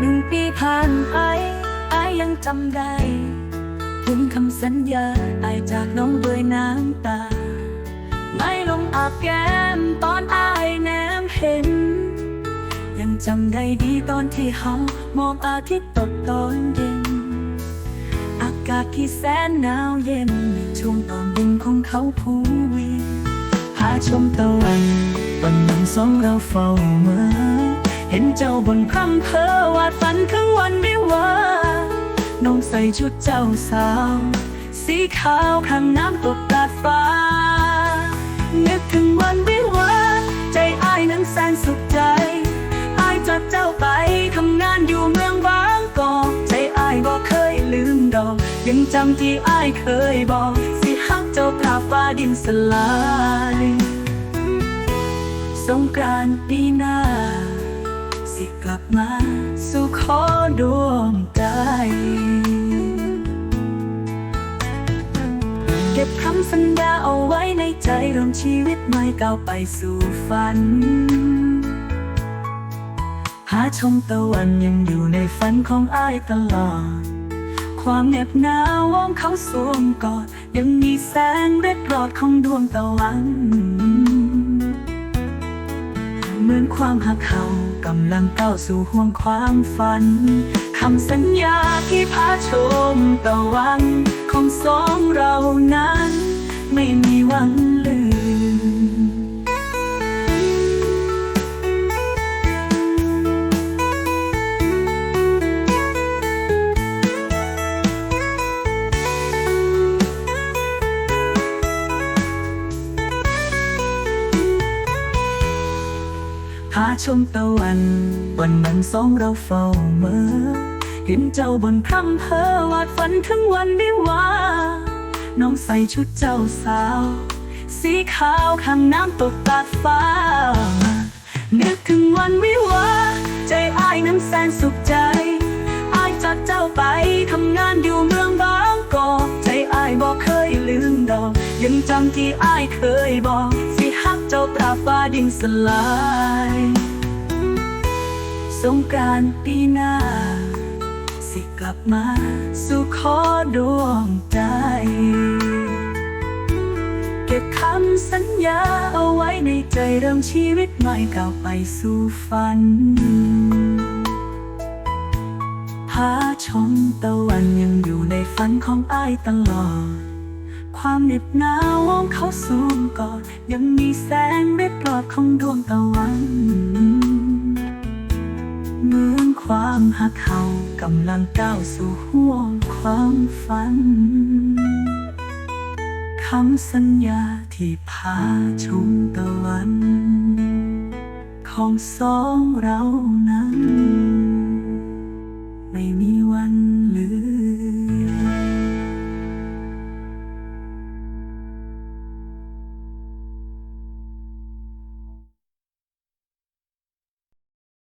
หนึ่งปีผ่านไปอายยังจำได้ถึงคำสัญญาอายจากน้องด้วยน้ำตา ไม่ลงอาบแก้มตอนอายแนมเห็น ยังจำได้ดีตอนที่เฮามองอาทิตย์ตกตอนเย็น อากาศที่แสนหนาวเย็นช่วงตอนบุญของเขาพูวีพาชมตะวันวันนั้นสองเราเฝ้าเมื่อ เห็นเจ้าบนพร่ำเพอวาดฝันทั้งวันไม่ว่าน้องใส่ชุดเจ้าสาว สีขาวข้างน้ำตกตาดฟ้า นึกถึงวันวิวาใจอ้ายนั้นแสนสุขใจอ้ายจากเจ้าไปทำงานอยู่เมืองบางกอกใจอ้ายบ่เคยลืมดอก ยังจำที่อ้ายเคยบอก สิฮักเจ้าตราฟ้าดินสลาย สงกรานต์ปีหน้า ลับมาสู่ขอดวงใจเก็บคำสัญญาเอาไว้ในใจริ่มชีวิตใหม่ก้าวไปสู่ฝัน หาชมตะวันยังอยู่ในฝันของอ้ายตลอด ความเหน็บหนาวองเขาสวมกอด ยังมีแสงเร็ดรอดของดวงตะวัน เหมือนความหักเขากำลังก้าวสู่ห่วงความฝันคำสัญญาที่พาชมตะวัน ของสองเรานั้น ไม่มีวันาชมตะวัน วันนั้นสองเราเฝ้าเมื่อเห็นเจ้าบนพร่ำเพอวาดฝันถึงวันวิวาน้องใส่ชุดเจ้าสาว สีขาวข้างน้ำตกตาดฟ้า นึกถึงวันวิวา ใจอ้ายนั้นแสนสุขใจอ้ายจากเจ้าไปทำงานอยู่เมืองบางกอกใจอ้ายบอกเคยลืมดอก ยังจำที่อ้ายเคยบอก เจ้าตราบฟ้าดินสลาย สงกรานต์ปีหน้า สิกลับมา สู่ขอดวงใจ เก็บคำสัญญาเอาไว้ในใจเริ่มชีวิตใหม่ก้าวไปสู่ฝันพาชมตะวันยังอยู่ในฝันของอ้ายตลอด ความเหน็บหนาวของเขาสูงกอดยังมีแสงเร็ดรอดของดวงตะวันเหมือนความหักเขากำลังก้าวสู่ห่วงความฝันคำสัญญาที่พาชมตะวัน ของสองเรานั้น